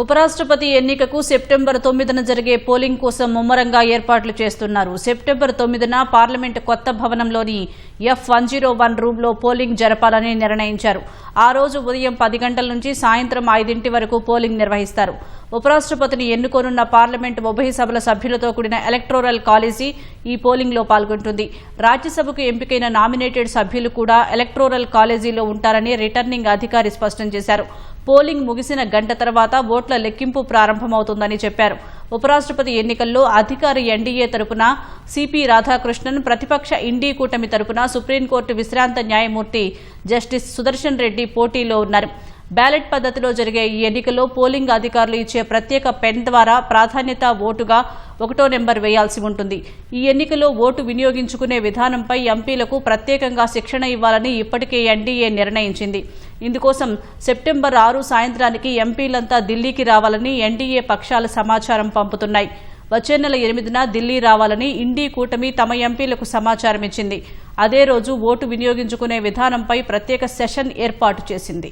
ఉపరాష్ట్రపతి ఎన్నికకు సెప్టెంబర్ తొమ్మిదిన జరిగే పోలింగ్ కోసం ముమ్మరంగా ఏర్పాట్లు చేస్తున్నారు. సెప్టెంబర్ తొమ్మిదిన పార్లమెంటు కొత్త భవనంలోని ఎఫ్ వన్ జీరో వన్ రూమ్లో పోలింగ్ జరపాలని నిర్ణయించారు. ఆ రోజు ఉదయం పది గంటల నుంచి సాయంత్రం ఐదింటి వరకు పోలింగ్ నిర్వహిస్తారు. ఉపరాష్ట్రపతిని ఎన్నుకోనున్న పార్లమెంటు ఉభయ సభల సభ్యులతో కూడిన ఎలక్టోరల్ కాలేజీ ఈ పోలింగ్లో పాల్గొంటుంది. రాజ్యసభకు ఎంపికైన నామినేటెడ్ సభ్యులు కూడా ఎలక్టోరల్ కాలేజీలో ఉంటారని రిటర్నింగ్ అధికారి స్పష్టం చేశారు. పోలింగ్ ముగిసిన గంట తర్వాత ఓట్ల లెక్కింపు ప్రారంభమవుతుందని చెప్పారు. ఉపరాష్ట్రపతి ఎన్నికల్లో అధికార ఎన్డీఏ తరపున సిపి రాధాకృష్ణన్ ప్రతిపక్ష ఇండీ కూటమి తరపున సుప్రీంకోర్టు విశ్రాంత న్యాయమూర్తి జస్టిస్ సుదర్శన్ రెడ్డి పోటీలో ఉన్నారు. బ్యాలెట్ పద్ధతిలో జరిగే ఈ ఎన్నికల్లో పోలింగ్ అధికారులు ఇచ్చే ప్రత్యేక పెన్ ద్వారా ప్రాధాన్యత ఓటుగా ఒకటో నెంబర్ వేయాల్సి ఉంటుంది. ఈ ఎన్నికల్లో ఓటు వినియోగించుకునే విధానంపై ఎంపీలకు ప్రత్యేకంగా శిక్షణ ఇవ్వాలని ఇప్పటికే ఎన్డీఏ నిర్ణయించింది. ఇందుకోసం సెప్టెంబర్ ఆరు సాయంత్రానికి ఎంపీలంతా ఢిల్లీకి రావాలని ఎన్డీఏ పక్షాల సమాచారం పంపుతున్నాయి. వచ్చే నెల ఎనిమిదిన ఢిల్లీ రావాలని ఇండీ కూటమి తమ ఎంపీలకు సమాచారం ఇచ్చింది. అదే రోజు ఓటు వినియోగించుకునే విధానంపై ప్రత్యేక సెషన్ ఏర్పాటు చేసింది.